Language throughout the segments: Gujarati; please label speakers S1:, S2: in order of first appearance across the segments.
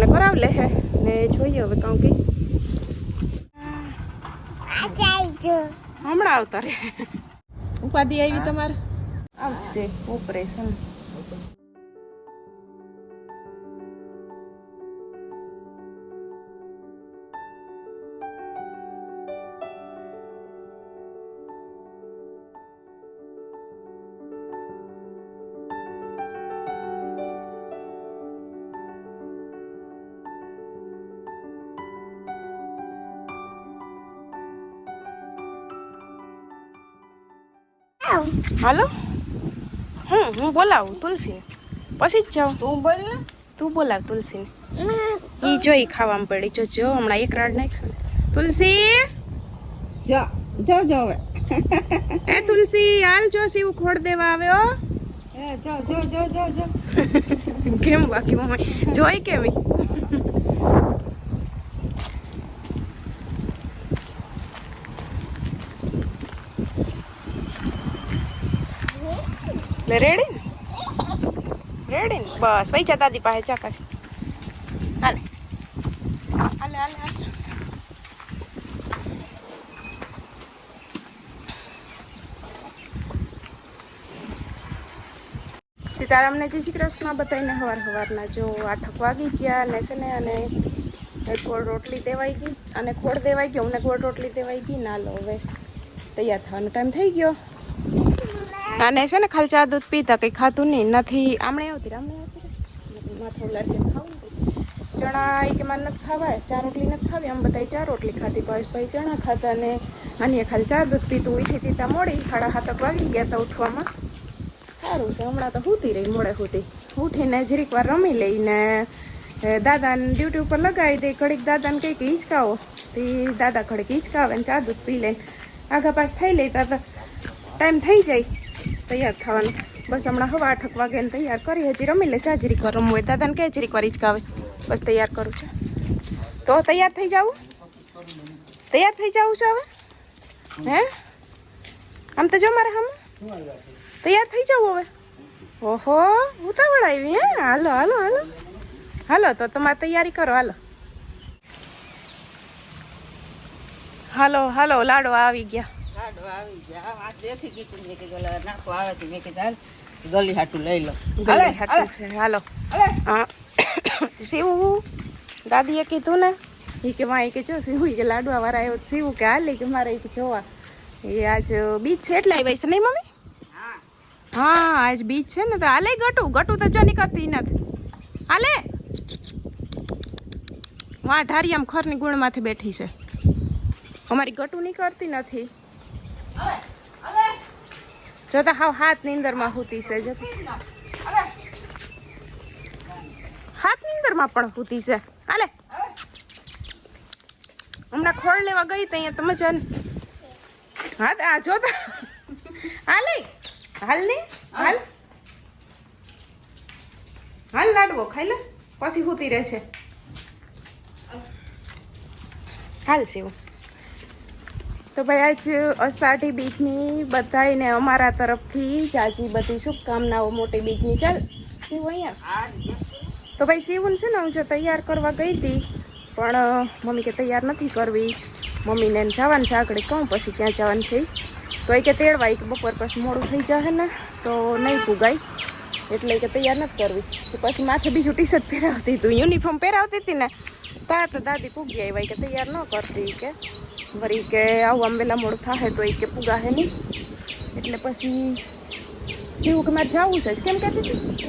S1: ને કરાવ લે હે ને જોઈએ હવે કાં કે હમણાં આવતા રે ઉપાધિ આવી તમારે? આવશે ઓપરેશન. હાલો? હું હું બોલાવું તુલસી. પછી જ જાઉં.
S2: તું બોલ
S1: તું બોલાવ તુલસીને. એ જોઈ ખાવામાં પડી. જો જો હમણાં એક રાડ નાખશું તુલસી!
S2: જો જો જો હવે.
S1: એ તુલસી હાલ જો શિવ ખોડ દેવા આવ્યો કેમ બાકી મમ્મી? જોઈ કેવી? લે રેડી ને? રેડી બસ. જા દાદી પાસે ચાકાશ હાલે. હાલે હાલે હાલે. સીતારામને જય શ્રી કૃષ્ણ. બધાને હવાર હવારના જો આઠક વાગી ગયા, ને છે ને અને ગોળ રોટલી દેવાઈ ગઈ અને ખોળ દેવાઈ ગયો. અમને ગોળ રોટલી દેવાઈ ગઈ. ના લો, હવે તૈયાર થવાનો ટાઈમ થઈ ગયો. અને છે ને ખાલી ચા દૂધ પીતા કંઈ ખાતું નહીં, નથી. આમણે આવતી રામણે આવતી માથું ઉલાશે ખાવું ચણા એ કે મારે નથી ખાવા ચા રોટલી નથી ખાવી. આમ બધા ચા રોટલી ખાધી. ભાઈ ચણા ખાતા ને આની ખાલી ચા દૂધ પીતું ઉઠી પીતા મોડી સાડા સાતક વાગી ગયા હતા ઉઠવામાં. સારું છે, હમણાં તો સૂતી રહી મોડે સૂતી ઉઠીને જરીક વાર રમી લઈને દાદાને ડ્યુટી ઉપર લગાવી દે. ઘડીક દાદાને કંઈક હિંચકાવો. તે દાદા ઘડીક હિંચકાવે ને ચા દૂધ પી લે. આઘા પાસ થઈ લેતા તો. ટાઈમ થઈ જાય. તૈયાર થવાનું. બસ હમણાં હવા આઠક વાગે ને તૈયાર કરી હજી રમી લે. જાજરીક વાર રમવું હોય દાદાને કે જરીક વાર હિંચકાવે બસ તૈયાર કરું છું. તો તૈયાર થઈ જાવું? તૈયાર થઈ જાવું છે હવે? હે? આમ તો જો મારે હમ. તૈયાર થઈ જાવ હવે? ઓહો, ઉતાવળ આવી, હે? હાલો હાલો હાલો. હાલો, તો તમારે તૈયારી કરો, હાલો. હાલો હાલો, લાડવા આવી ગયા.
S2: લાડો આવી ગયા. આ દેખી કીધું મેં કીધું નાખો આવે તો મેં કીધું ગલી હાટું લઈ લો. હાલે
S1: હાટું છે હાલો. હા. શિવું દાદીએ કીધું ને એ કે માં એ કે જો શિવું કે લાડવા વાળા આવ્યો શિવું કે હાલે કે મારે જોવા. એ આજ બીચ છે એટલે આવી છે નહીં મમ્મી?
S2: હા.
S1: આજ બીચ છે ને તો હાલે ગટુ. ગટુ તો જો નીકળતી નથી. હાલે. વાં આમ ખરની ગુણમાંથી બેઠી છે. અમારી ગટુ નીકળતી નથી. જોતા હાવ હાથ નીંદરમાં હૂતી છે જો. હાથ નીંદરમાં પણ હૂતી છે હાલે. હમણાં ખોળ લેવા ગઈ તો અહીંયા તમે જન હા આ જોતા હાલે. હાલ ને. હાલ. હાલ લાડવો, ખાઈ લે. પછી હૂતી રહે છે. હાલ શિવ. તો ભાઈ, આજ અષાઢી બીજની બધાયને અમારા તરફથી જાજી બધી શુભકામનાઓ, મોટી બીજની. ચાલ, શિવ અહીંયા. તો ભાઈ, શિવન છે ને, હું જો તૈયાર કરવા ગઈ હતી, પણ મમ્મી કે તૈયાર નથી કરવી. મમ્મીને જવાનું છે આગળ કહું પછી ક્યાં જવાનું છે તો એ કે તેડવાય કે બપોર પછી મોડું થઈ જશે ને, તો નહીં ભૂગાય એટલે કે તૈયાર નથી કરવી. તો પછી માથે બીજું ટી શર્ટ પહેરાવતી હતું યુનિફોર્મ પહેરાવતી હતી ને, તા તો દાદી પૂગી આવી કે તૈયાર ન કરતી કે. વળી કે આવું આમ વહેલા મોડું થાય તો એ કે પુગાહે નહીં. એટલે પછી જેવું કે મારે જવું છે. કેમ કહેતી હતી?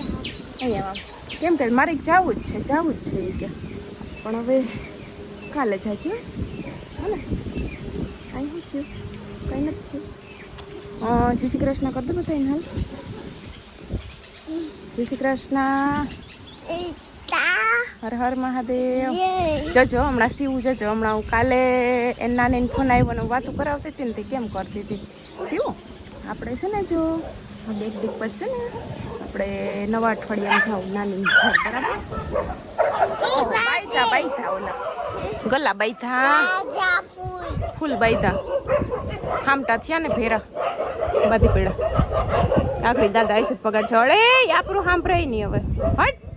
S1: અહીંયા. કેમ કે મારે જવું જ છે, જવું જ છે એ કે. પણ હવે કાલે જાજો હા. ને કાંઈ શું થયું. કંઈ નથી થયું. જય શ્રી કૃષ્ણ કરી દો બધા હાલ. જય શ્રી કૃષ્ણ. હર હર મહાદેવ. જજો હમણાં શિવ જજો હમણાં હું કાલે એના નાની ફોન આવ્યો ને વાતું કરાવતી હતી ને તે કેમ કરતી હતી? શિવ આપણે છે ને જો બે દીક પછી છે ને આપણે નવા અઠવાડિયામાં જાઉં નાની ઘર બરાબર? બાઈધા બાઈધા ઓલા. ગલા બાઈધા ફૂલ બાઈધા ખામટા થયા ને ભેરા. બધી પીડા આખરી દાદા તો પગાર છે અરે આપણું સાંભળાય નહીં હવે. હટ.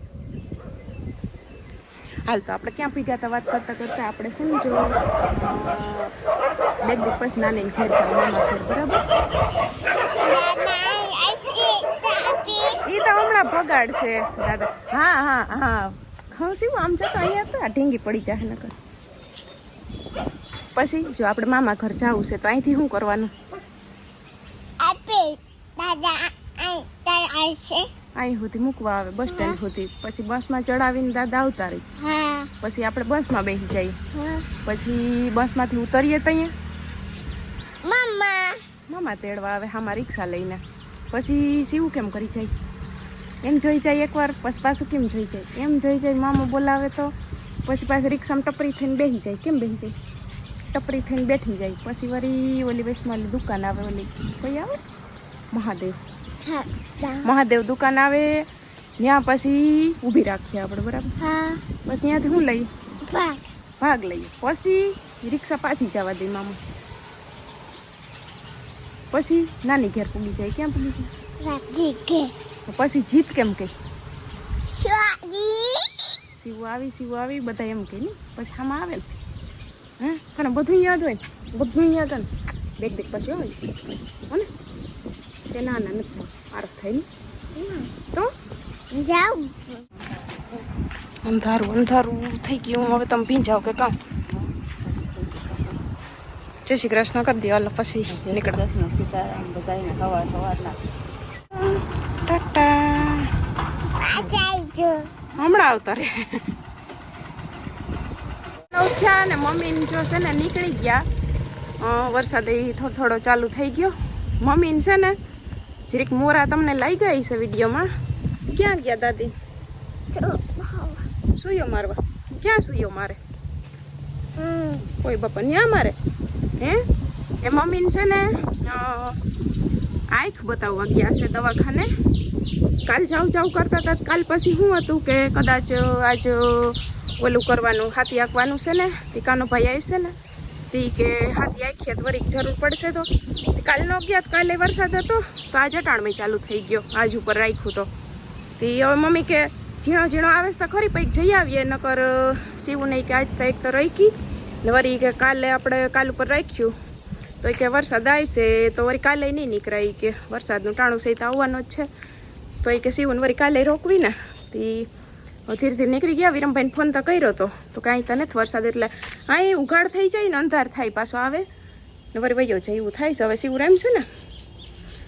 S1: હાલ તો આપણે ક્યાં ભેગા હતા વાત કરતા કરતા આપણે સમજો બે દિવસ નાની ઘેર જાવ મામા ઘેર, બરાબર? એ તો હમણાં ભગાડ છે, દાદા. હા હા હા. હા, શું આમ જતો અહીંયા તો આ ઢીંગી પડી જાય નકર. પછી જો આપણે મામા ઘર જવું છે, તો અહીંથી શું કરવાનું? અહીં સુધી મૂકવા આવે બસ સ્ટેન્ડ સુધી પછી બસમાં ચડાવીને દાદા આવતા રહી. પછી આપણે બસમાં બેસી જઈએ. પછી બસમાંથી ઉતરીએ તઈએ મામા. તેડવા આવે હામાં રિક્ષા લઈને. પછી સીવું કેમ કરી જાય? એમ જોઈ જાય એકવાર પછી પાછું કેમ જોઈ જાય? એમ જોઈ જાય મામા બોલાવે તો પછી પાછું રિક્ષામાં ટપરી થઈને બેસી જાય. કેમ બેસી જાય? ટપરી થઈને બેઠી જાય. પછી વળી ઓલી વૈષ્ણવ દુકાન આવે ઓલી. કોઈ આવે? મહાદેવ. મહાદેવ દુકાન આવે ત્યાં પછી ઊભી રાખીએ આપણે બરાબર બસ ત્યાંથી હું લઈ ભાગ લઈએ પછી રિક્ષા પાછી જવા દે મામા પછી નાની ઘેર પૂગી જાય ક્યાં પૂગી જાય પછી જીત કેમ કે સીવું આવી સીવું આવી બધા એમ કે ને પછી આમાં આવે ને હે તને બધું યાદ હોય ને બધું યાદ હોય ને દેખ દેખ પછી હોય હો ને તે ના ના નથી આરફ થાય તો? તો અંધારું અંધારું થઈ ગયું. હવે તમે ભીંજાવ કે કામ જય શ્રી કૃષ્ણ કરી દો હાલો પછી નીકળ.
S2: કૃષ્ણ સીતારામ બધાને સવાર સવારના
S1: ટાટા. હમણાં આવતા રે ઉઠ્યા અને મમ્મીને જો છે ને નીકળી ગયા. વરસાદ એ થોડો થોડો ચાલુ થઈ ગયો. મમ્મીને છે ને જરીક મોરા તમને લઈ ગઈ છે વિડીયોમાં? ક્યાં ગયા દાદી? સુયો મારવા. ક્યાં સુયો મારે? કોઈ બાપા ન્યા મારે? હે? એ મમ્મીને છે ને આંખ બતાવવા ગયા છે દવાખાને. કાલ જાઉં જાઉં કરતા હતા. કાલ પછી શું હતું કે કદાચ આજ ઓલું કરવાનું હાથી આંકવાનું છે ને ટીકાનો ભાઈ આવશે ને તે કે હાથી આખી તો વરીક જરૂર પડશે તો. કાલનો ગયા કાલે વરસાદ હતો, તો આજ અટાણમાં ચાલુ થઈ ગયો, આજ ઉપર રાખ્યું તો. તે હવે મમ્મી કે ઝીણો ઝીણો આવે તો ખરી, પછી જઈ આવીએ, નકર સીવું નહીં કે આજ તો એક તો રાખી ને વળી કે કાલે આપણે કાલ ઉપર રાખ્યું. તો કે વરસાદ આવશે, તો વળી કાલે નહીં નીકળાય કે વરસાદનું ટાણું સહિત આવવાનું જ છે. તો એ કે સીવું વળી કાલે રોકવી ને. તે ધીરે ધીરે નીકળી ગયા. વિરમભાઈને ફોન તો કર્યો હતો તો કાંઈ તને વરસાદ એટલે અહીં ઉઘાડ થઈ જાય ને અંધાર થાય પાછો આવે. ને વરી વયો જાય એવું થાય છે. હવે શિવ એમ છે ને,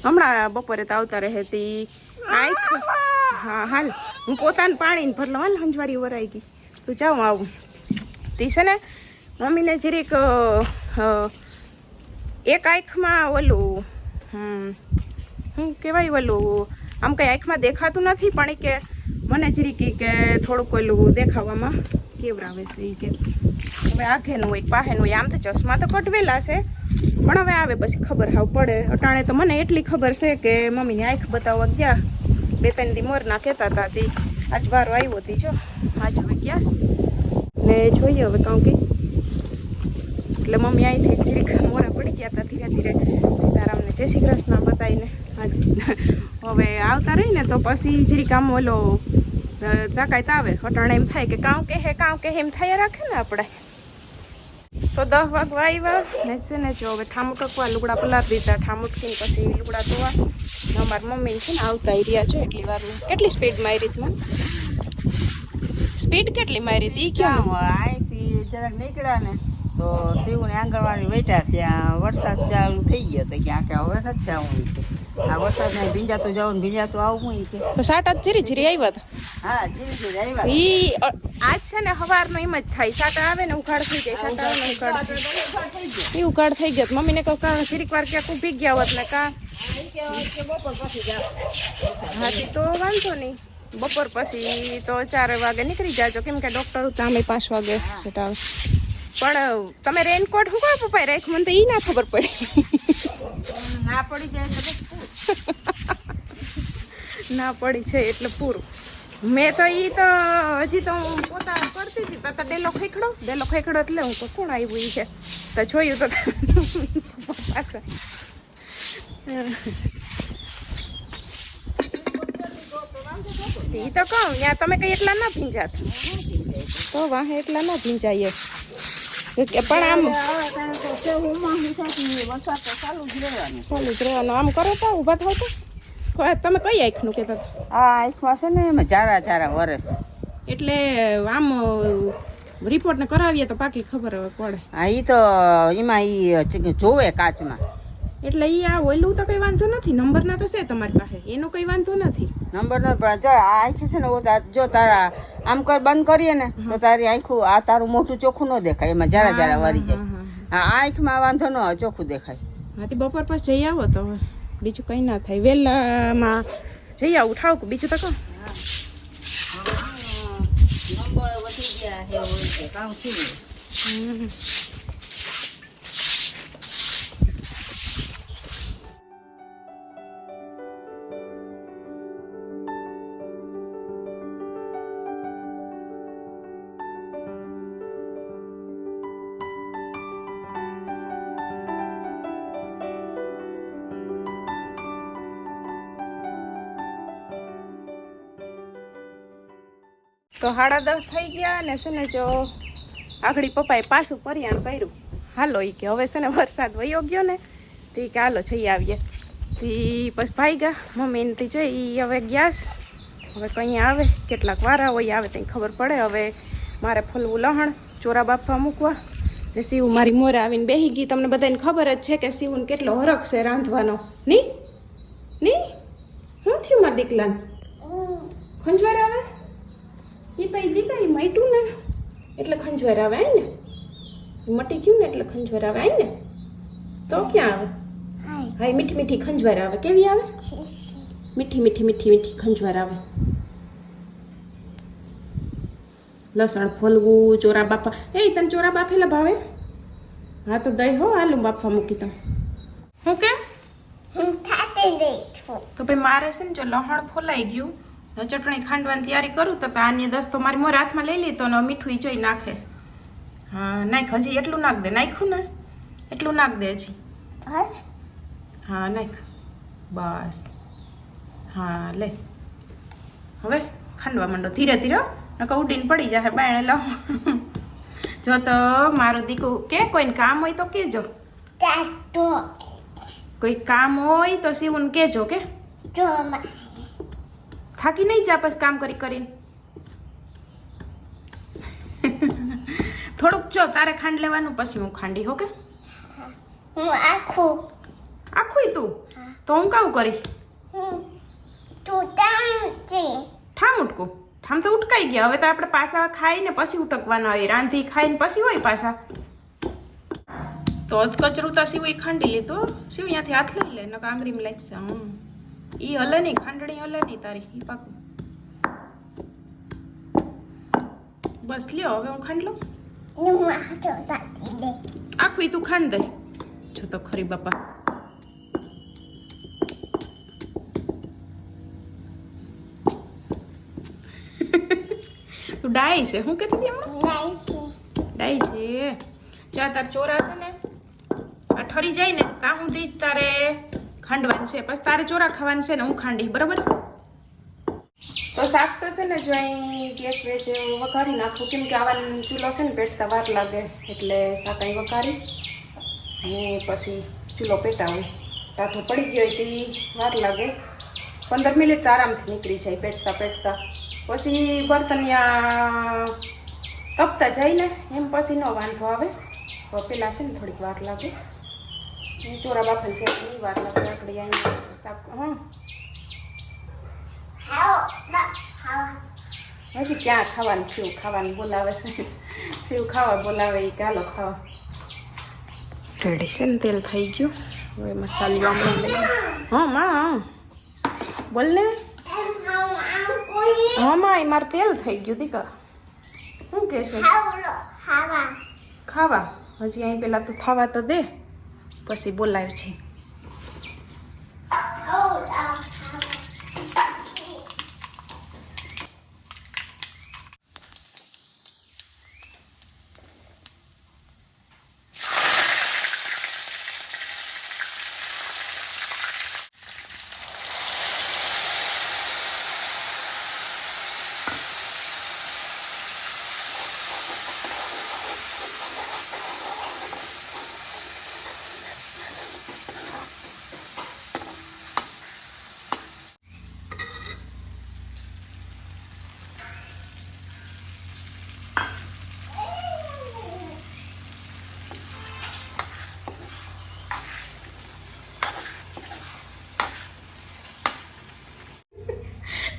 S1: હમણાં બપોરે તો આવતા રહે તી. આંખ હા, હાલ. હું પોતાનું પાણીને ભરલો, હાલ હંજવારી વરાઈ ગઈ. તું જાઉં આવું. તી છે ને, મમ્મીને જરીક એક આંખમાં ઓલું શું કહેવાય ઓલું, આમ કંઈ આંખમાં દેખાતું નથી, પણ કે મને જરીક કી કે થોડુંક ઓલું દેખાવામાં કેવરાવે છે એ કે હવે આખેનું હોય, પાહેનું હોય, આમ તો ચશ્મા તો કટવેલા છે, પણ હવે આવે પછી ખબર હાવ પડે. અટાણે તો મને એટલી ખબર છે કે મમ્મીની આંખ બતાવવા ગયા. બે ત્રણ દી મોરના કહેતા હતા તે, આજ વારો આવ્યો હતી જો, આજ હવે ગયા ને જોઈએ હવે કહું કે. એટલે મમ્મી અહીંથી જરીક મોરા પડી ગયા હતા ધીરે ધીરે. સીતારામને, જય શ્રી કૃષ્ણ બતાવીને. હવે આવતા રહીને તો પછી જરીક આમ ઓલો અ, તાવે આવે. અટાણે એમ થાય કે કાં કે હે કાં કે એમ થાય રાખે ને આપણે. તો દસ વાગવા આવ્યા ને છે ને જો હવે ઠામું ટકવા લુગડા પલાર દીધા. ઠામું ટકીને પછી લુગડા ધોવા. અમારી મમ્મી છે ને આવતા રહ્યા છે એટલી વારમાં કેટલી સ્પીડ મારી હતી મને? સ્પીડ કેટલી મારી હતી?
S2: ક્યાં અહીંથી જરાક નીકળ્યા ને તો શિવને આંગણવાડી બેઠા ત્યાં. વરસાદ ચાલુ થઈ ગયો તો ક્યાં કે હવે નથી કે આ વરસાદમાં ભીંજાતું જવું ભીંજાતું આવું ઈ કે.
S1: તો સાટા જીરી જીરી આવ્યા હતા
S2: હા ધીરે ધીરે આવ્યા
S1: ઈ આજ છે ને હવારનો એમ જ થાય. સાટા આવે ને ઉઘાડ થઈ જાય સાટા આવે ને ઉઘાડ થઈ જાય. ઈ ઉઘાડ થઈ ગયો તો મમ્મીને કહું કા જીરીક વાર ક્યાંક ઊભી ગયા હોત ને કા. હા તે તો વાંધો નહીં બપોર પછી તો ચાર વાગે નીકળી જાજો. કેમ કે ડોક્ટર અમે પાંચ વાગે સેટ આવે. પણ તમે રેનકોટ શું કહો પપ્પા રાખ મને તો એ ના ખબર પડી.
S2: ના પડી જાય.
S1: ના પડી છે એટલે પૂરું. મેં તો એ તો હજી તો હું પોતા કરતી હતી તો ડેલો ખેખડો ડેલો ખેખડો એટલે હું તો કોણ આવ્યું એ છે? તો જોયું તો પાસે એ તો કહું ત્યાં તમે કઈ એટલા ના ભીંજા તો વાહે એટલા ના. કે પણ આમ
S2: ચાલુ જ રહેવાનો
S1: ચાલુ જ રહેવાનું. આમ કરો તો ઊભા થાવ તો. તમે કઈ આંખનું કહેતા હતા?
S2: આ આંખમાં છે ને એમાં જારા જારા વરસ.
S1: એટલે આમ રિપોર્ટ ને કરાવીએ તો પાકી ખબર હવે પડે.
S2: હા એ તો એમાં એ જોવે કાચમાં.
S1: એટલે ઈ આ ઓયલું તો કઈ વાંધો નથી. નંબર ના તો છે તમારી પાસે. એનો કઈ વાંધો નથી.
S2: નંબર નો પણ જો આ આંખી છે ને જો તારા આમ કર બંધ કરીએ ને તો તારી આંખું આ તારું મોટું ચોખ્ખું ન દેખાય એમાં જરા જરા વરી જાય. આ આંખમાં વાંધો ન ચોખ્ખું દેખાય.
S1: હાથી બપોર પછી જઈ આવો તો બીજું કઈ ના થાય. વહેલામાં જઈ આવું ઠાવ બીજું તો કહો.
S2: નંબર વધી ગયા હે હોય છે. કામ થયું
S1: તો સાડા દસ થઈ ગયા અને છે ને જો આગળી પપ્પાએ પાછું પરિયાણ કર્યું. હાલો ઈ કે હવે છે ને વરસાદ વયો ગયો ને તે કે હાલો જઈ આવીએ. તી પછી ભાઈ ગયા મમ્મીને તે જોઈ ઈ હવે ગેસ હવે કંઈ આવે કેટલાક વારા હોય આવે ત્યાં ખબર પડે. હવે મારે ફલવું લહણ ચોરા બાફવા મૂકવા. ને શિવ મારી મોરે આવીને બેહી ગઈ. તમને બધાને ખબર જ છે કે શિવને કેટલો હરખ છે રાંધવાનો. ની? ની? શું થયું મારા દીકલાને? ખંજવાર આવે? એ તો એ દીકરા એ મટ્યું ને. એટલે ખંજવાર આવે આઈ ને? ઈ મટી ગયું ને એટલે ખંજવાર આવે આઈ ને? તો ક્યાં આવે? હા એ મીઠી મીઠી ખંજવાર આવે? કેવી આવે મીઠી મીઠી મીઠી મીઠી ખંજવાર આવે લસણ ફોલવું ચોરા બાફા એ તને ચોરા બાફેલા ભાવે? હા તો દહીં હો આલુ બાફવા મૂકી તા હું કે? તો ભાઈ મારે છે ને જો લહણ ફોલાઈ ગયું હવે ચટણી ખાંડવાની તૈયારી કરું તો આની દસ તો મારી મોર હાથમાં લઈ લીધો ને મીઠું જોઈ નાખે. હા નાખ હજી એટલું નાખ દે. નાખ્યું ને? એટલું નાખ દે હજી. હા નાખ. બસ. હા લે. હવે ખાંડવા માંડો. ધીરે ધીરે નકો ઉડીને પડી જાય બાયણે લો. જો તો મારું દીકું કે કોઈને કામ હોય તો કેજો. કોઈ કામ હોય તો સીવું કેજો કે? થાકી નહીં જા પછી કામ કરી કરીને. થોડુંક જો તારે ખાંડ લેવાનું પછી હું ખાંડી હો કે? આખું. તું? તો હું કામ કરી? ઠામ ઉટકું? ઠામ તો ઉટકાઈ ગયા. હવે તો આપણે પાછા ખાઈને પછી ઉટકવાના હોય. રાંધી ખાઈને પછી હોય પાછા. તો કચરું તો શિવ ખાંડી લીધું. શિવ ત્યાંથી હાથ લઈ લે નકર આંગળીમાં લાગશે. હમ. ઈ હલે નહીં ખાંડણી હલે નહીં તારી, ઈ પાકું. બસ લ્યો, હવે હું ખાંડ લઉં? આખું તું ખાંડ દે. જો તો ખરી બાપા. તું ડાય છે, હું કહેતી હતી હમણાં ડાય છે. જા, તાર ચોરા છે ને, આ ઠરી જાય ને ત્યાં હું જ તારે. ખાંડવાનું છે. પછી તારે ચોરા ખાવાનું છે ને હું ખાંડી, બરાબર? તો શાક તો છે ને જો અહીં ગેસ વેચ વઘારી નાખું. કેમ કે આવા ચૂલો છે ને પેટતા વાર લાગે, એટલે શાક અહીં વઘારી. અને પછી ચૂલો પેટાવું ટાઢો પડી ગયો હોય તે વાર લાગે. પંદર મિનિટ તો આરામથી નીકળી જાય પેટતા પેટતા પછી બર્તનિયા તપતા જાય ને, એમ પછી ન વાંધો આવે. પેલા છે ને થોડીક વાર લાગે. ચોરા બાફલ છે એની વાર લાગે આકડી અહીં શાક હા? હજી ક્યાં ખાવાનું થયું? ખાવાનું બોલાવે છે. સેવ ખાવા બોલાવે એ ચાલો ખાવા. રેડી છે ને તેલ થઈ ગયું. હવે મસાલી હમણાં લઈ હા માં હા. બોલ ને. હા માં એ મારે તેલ થઈ ગયું દીકા શું કહેશે ખાવા. હજી અહીં પહેલાં તું ખાવા તો દે. પછી બોલાવ છે.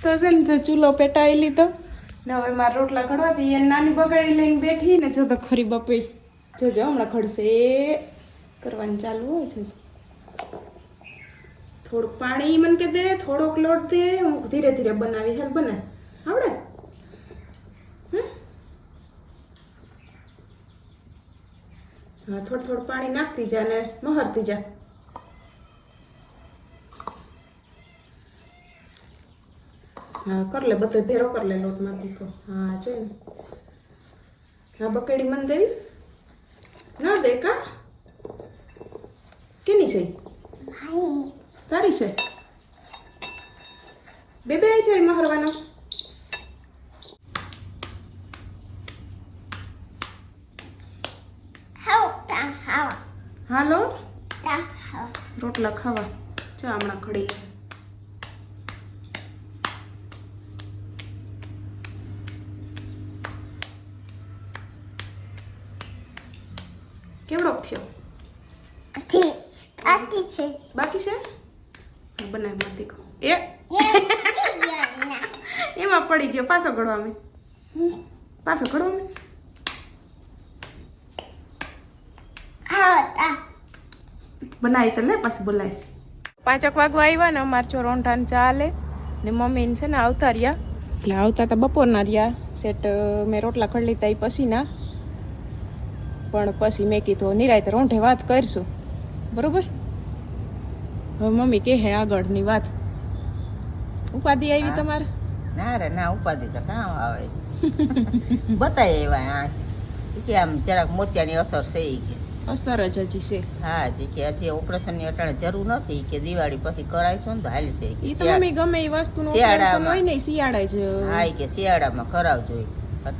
S1: તો છે ને, જો ચૂલો પેટાવી લીધો. ને હવે મારા રોટલા ઘડવાથી એ નાની બગાડી લઈને બેઠી ને જો તો ખરી બપી જો જો, હમણાં ખડશે કરવાનું ચાલુ હોય છે. થોડુંક પાણી મને કે દે, થોડોક લોટ દે. હું ધીરે ધીરે બનાવી, હેલ બને. આવડે? હા, થોડું થોડું પાણી નાખતી જા ને, મહરતી જા. હા કર લે બધો ભેરો કર લે લોટમાંથી તો. હા છે ને. હા બકેડી મને દેવી? ના દે કા? કેની છે? તારી છે? બે બે આવી થઈ મહારવાનો હાલો. રોટલા ખાવા. ચા હમણાં ખડી કેવડોક થયો બાકી છે બનાવી માંથી કહું. એ? એમાં પડી ગયો. પાછો ઘડવા મેં પાછો ઘડવા મેં બનાવી તો. લે પછી બોલાવીશ પાંચક વાગવા આવ્યા ને અમારે જો રોંઢાને ચાલે ને મમ્મીને છે ને આવતા રહ્યા. એટલે આવતા હતા બપોરના રહ્યા. સેટ મેં રોટલા ખડલી લીધા એ પછીના પણ પછી મેં કીધું નિરાય તો રોંઢે વાત કરીશું. બરોબર? હવે મમ્મી કહે હે આગળની વાત. ઉપાધિ આવી તમારે?
S2: ના રે ના ઉપાધિ તો કામ આવે? બતાય એવા કે આમ જરાક મોતિયાની અસર છે કે.
S1: અસર જ હજી છે.
S2: હા જી કે હજી ઓપરેશનની અટાણે જરૂર નથી. કે દિવાળી પછી કરાવીશું ને તો હાલશે
S1: ઈ તો મમ્મી ગમે એ વસ્તુનું. ઓપરેશન હોય ને શિયાળા શિયાળે જ
S2: હા કે શિયાળામાં કરાવજો.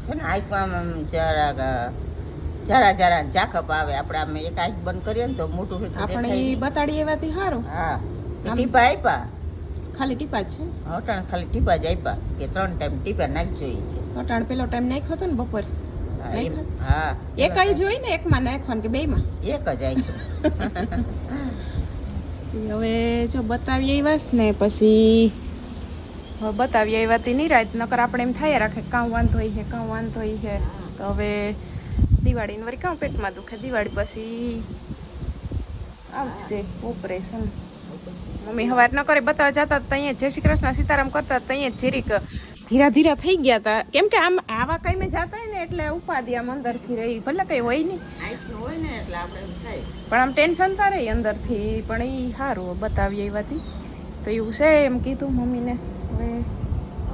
S2: છે ને આમ જરાક જરા જરા ઝાકપ આવે. આપણે આમ એક આંખ બંધ કરીએ ને તો મોટું હોય
S1: આપણે
S2: એ.
S1: બતાડી એવાથી સારું
S2: હા. એ ટીપા આપ્યા.
S1: ખાલી ટીપા જ છે
S2: અટાણ ખાલી ટીપા જ આપ્યા કે ત્રણ ટાઈમ ટીપા નાખજો ઈ છે.
S1: અટાણ પેલો ટાઈમ નાખ્યો હતો ને બપોર.
S2: હા,
S1: એક આઈ જોઈ ને એકમાં નાખવાનું કે બેમાં
S2: એક જ આંખ્યું
S1: હવે જો બતાવી આવ્યા ને પછી હવે બતાવી આવ્યાથી નહીં રાત નકર આપણે એમ થાય રાખે કાં વાંધો છે કાં વાંધો છે તો હવે દિવાળીને વળી કાં પેટમાં દુખે? દિવાળી પછી આવશે ઓપરેશન. મમ્મી હવાર ન કરે બતાવવા જતા ત્યાં જય શ્રી કૃષ્ણ સીતારામ કરતા ત્યાં જીરીક ધીરા ધીરા થઈ ગયા હતા કેમ કે આમ આવા કઈ મેં જતા ને એટલે ઉપાધિ આમ અંદરથી રહી. ભલે કઈ હોય નહીં.
S2: હોય ને એટલે આપણે થાય.
S1: પણ આમ ટેન્શન તારે અંદરથી. પણ એ સારું બતાવી આવ્યાથી તો એવું છે એમ કીધું મમ્મીને. હવે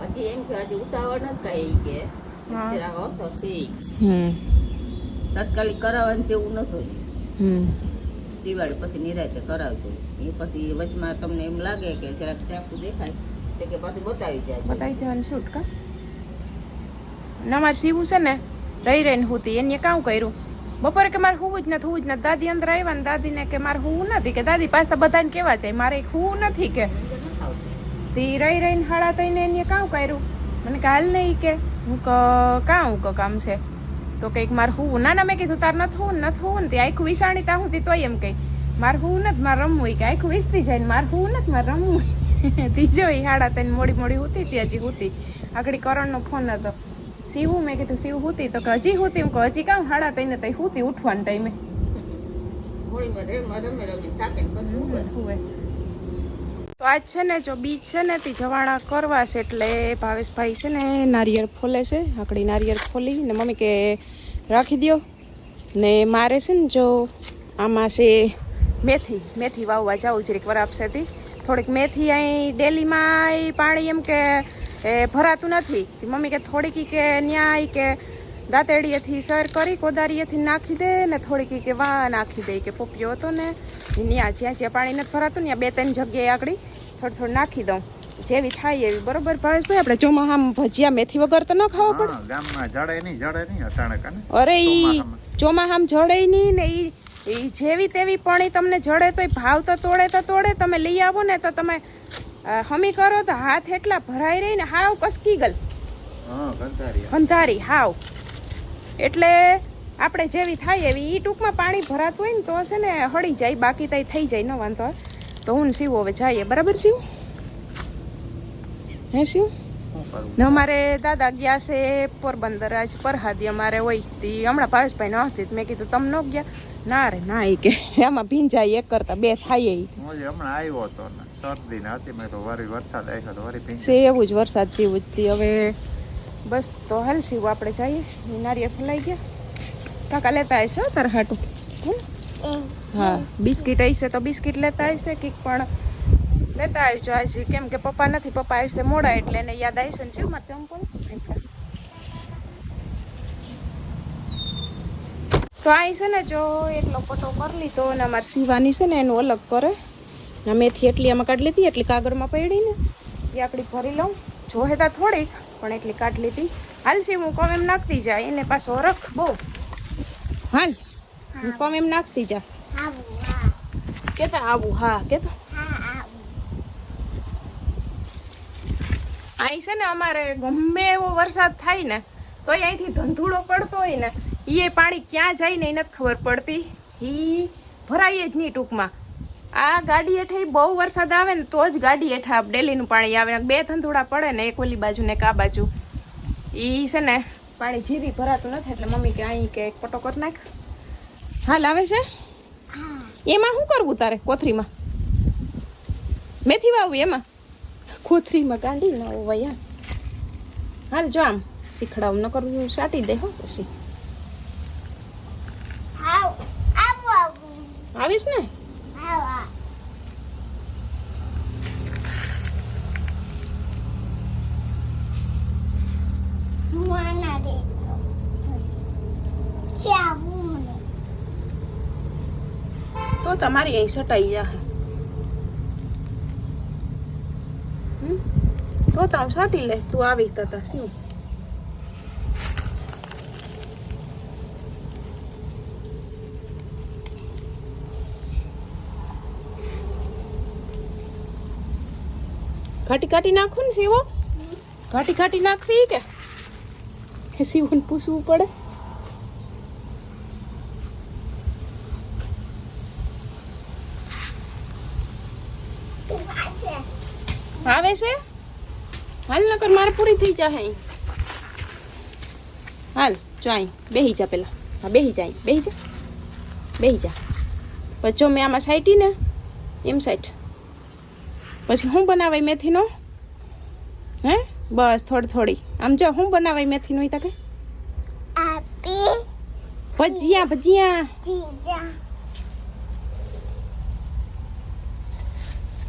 S2: હજી એમ કે હજી ઉતાવળ નથી કઈ કે.
S1: હમ.
S2: તાત્કાલિક કરાવવાનું જેવું નથી
S1: હમ.
S2: દિવાળી પછી નિરાતે કરાવજો. એ પછી વચમાં તમને એમ લાગે કે જરાક ચાકુ દેખાય તે કે પાછું બતાવી જાય
S1: બતાવી જવાનું શૂટ કા? નમાર સીવું છે ને રહી રહીને હુતી એને કાં કર્યું? બપોરે કે મારે હોવું જ નથી હોવું જ નથી. દાદી અંદર આવ્યા ને દાદીને કે મારે હોવું નથી કે દાદી પાછા બધાને કેવા જાય? મારે હુવું નથી કે. તે રહી રહીને હાડા થઈને એને કાં કર્યું? મને કે હાલ નહીં કે. હું ક હું ક કામ છે? તો કંઈક મારે હું ના ના મેં કીધું તાર નથી હું નથી હું તે આખું વિસાણી તા હું તે તોય એમ કંઈ. મારે હું નથી મારે રમવું કે આખું વિસતી જાય ને મારે હું નથી મારે રમવું ત્રીજો એ હાડા થઈને મોડી મોડી હોતી હતી હજી હોતી. આગળ કરણનો ફોન હતો. સીવું મેં કીધું સીવું હોતી. તો કે હજી હોતી? હું કહું હજી કામ હાડા તઈને તઈ હોતી ઉઠવાના ટાઈમે
S2: હોળીમાં રમે રમે થાકે પછી.
S1: તો આજ છે ને જો બીજ છે ને તે જવાણા કરવા છે એટલે ભાવેશભાઈ છે ને નારિયેળ ફોલે છે, આકડી નારિયેળ ફોલી ને મમ્મી કે રાખી દ્યો. ને મારે છે ને જો આમાં છે મેથી મેથી વાવવા જાઉં જરીક વરાપશે તી. થોડીક મેથી અહીં ડેલીમાં પાણી એમ કે ભરાતું નથી. મમ્મી કે થોડીક કે ન્યાય કે દાંતેડીએથી સર કરી કોદારીએથી નાખી દે ને થોડીક કે વા નાખી દે કે પોપિયો હતો ને. ત્યાં જ્યાં જ્યાં પાણી નથી ભરાતું ત્યાં બે ત્રણ જગ્યાએ આગળ થોડું થોડું નાખી દઉં. જેવી થાય એવી. બરોબર ભાવેશભાઈ આપણે ચોમાહામાં ભજીયા મેથી વગર તો ન ખાવા પડે?
S3: ગામમાં જડે નહીં જડે નહીં અટાણે
S1: અરે ઈ
S3: ચોમાહામાં.
S1: જડે નહીં ને ઈ ઈ જેવી તેવી પણ તમને જડે તોય ભાવ તો તોડે તો તોડે. તમે લઈ આવો ને તો તમે હમી કરો તો હાથ એટલા ભરાઈ રહી ને હાવ કસકી ગલ.
S3: હંધારી
S1: અંધારી હાવ. એટલે આપણે જેવી થાય એવી. ઈ ટૂંકમાં પાણી ભરાતું હોય ને તો છે ને હળી જાય બાકી તઈ થઈ જાય ન વાંધો. તો હું શિવ હવે જઈએ. બરાબર શિવ? હે શિવ? ને અમારે દાદા ગયા છે પોરબંદર આજ પરહાદી અમારે હોય. તે હમણાં ભાવેશભાઈ ન હતી મેં કીધું તમે ન ગયા? ના રે ના એ કે. એમાં ભીંજાય એક કરતા બે થાય
S3: એ. હમણાં આવ્યો હતો શરદી ને હતી મેં તો વરી વરસાદ આવ્યો તો વરી
S1: એવું જ વરસાદ જેવું જ હવે બસ તો હાલ શિવ આપણે જઈએ. નારિયેળ ફલાઈ ગયા. કાકા લેતા આવીશ તાર હાટું? હા? બિસ્કિટ આવીશે તો બિસ્કિટ લેતા આવશે કંઈક પણ લેતા આવજો આજે. કેમ કે પપ્પા નથી, પપ્પા આવશે મોડા એટલે એને યાદ આવશે ને શિવ મારે ચંપલ. તો અહીં છે ને જો, એટલો પટો કરી લીધો અને અમારે સીવાની છે ને એનું અલગ કરે. ને મેથી એટલી આમાં કાઢી લીધી, એટલી કાગળમાં પડી ને. એ આકડી ભરી લઉં. જોહે તા થોડીક. પણ એટલી કાઢ લીધી. હાલ છે હું કોમ એમ નાખતી જાય. એને પાછો રખ બહુ. હાલ. હું. કોમ એમ નાખતી જા. કેતા આવું હા કેતા. અહીં છે ને અમારે ગમે એવો વરસાદ થાય ને તો અહીંથી ધંધુડો પડતો હોય ને એ પાણી ક્યાં જાય ને એ નથી ખબર પડતી. એ ભરાય જ નહીં ટૂંકમાં. આ ગાડી હેઠે બહુ વરસાદ આવે ને તો જ ગાડી હેઠા ડેલીનું પાણી આવે બે ધંધુડા પડે ને એક ઓલી બાજુ ને એક આ બાજુ. એ છે ને પાણી જીરી ભરાતું નથી એટલે મમ્મી કે અહીં કે એક પટો કરી નાખ. હાલ આવે છે? એમાં શું કરવું તારે કોથરીમાં? મેથી વાવું એમાં? કોથરીમાં ગાંડી ના હોય હાલ જો આમ શીખડાવું ન કરવું સાટી દે હો પછી. આવીશ ને? તો તમારી અહીં સટાઈ જાહે હમ? તો તો હું સાટી લઈશ તું આવી તતા શું ઘાટી ઘાટી નાખું ને સીવો? ઘાટી ઘાટી નાખવી કે? એ પૂછવું પડે. આવે છે? હાલ નકર મારે પૂરી થઈ જાય હાલ, જો અહીં, બેહી જા પેલા. હા, બેહી જાય બેહી જા. બેહી જા. પછી જો મેં આમાં સાઈટી ને, એમ સાઈટ. પછી હું બનાવાય મેથીનો? હે? બસ થોડી થોડી. આમ જો હું બનાવાય મેથીનો તકે? ભજીયા ભજીયા.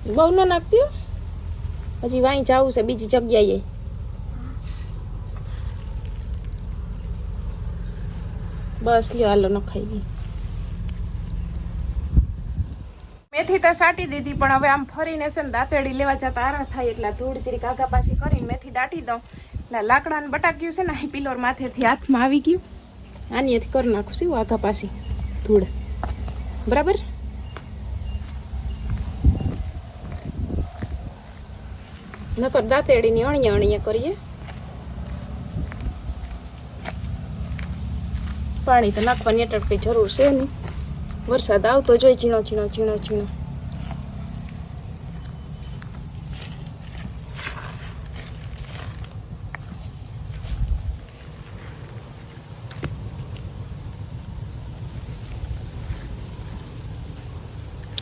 S1: બહુ ન નાખતી. પછી વાંઈ જવું છે બીજી જગ્યાએ. બસ લ્યો હાલો નખાઈ ગઈ. મેથી તો સાટી દીધી, પણ હવે આમ ફરીને છે ને દાંતેડી લેવા જતા આરા થાય એટલે ધૂળ જરીક આગા પાછી કરીને મેથી દાટી દઉં. એટલે લાકડાને બટાક્યું છે ને, અહીં પિલોર માથેથી હાથમાં આવી ગયું. આની કરી નાખું શું આગા પાછી ધૂળ. બરાબર? નકર દાંતેડીની અણીએ અણીએ કરીએ. પાણી તો નાખવાની કઈ જરૂર છે નહીં. વરસાદ આવતો જોઈ ઝીણો ઝીણો ઝીણો ઝીણો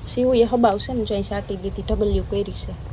S1: સીવું એ હબાવશે ને જોઈ સાટી દીધી ઢગલિયું કરી છે.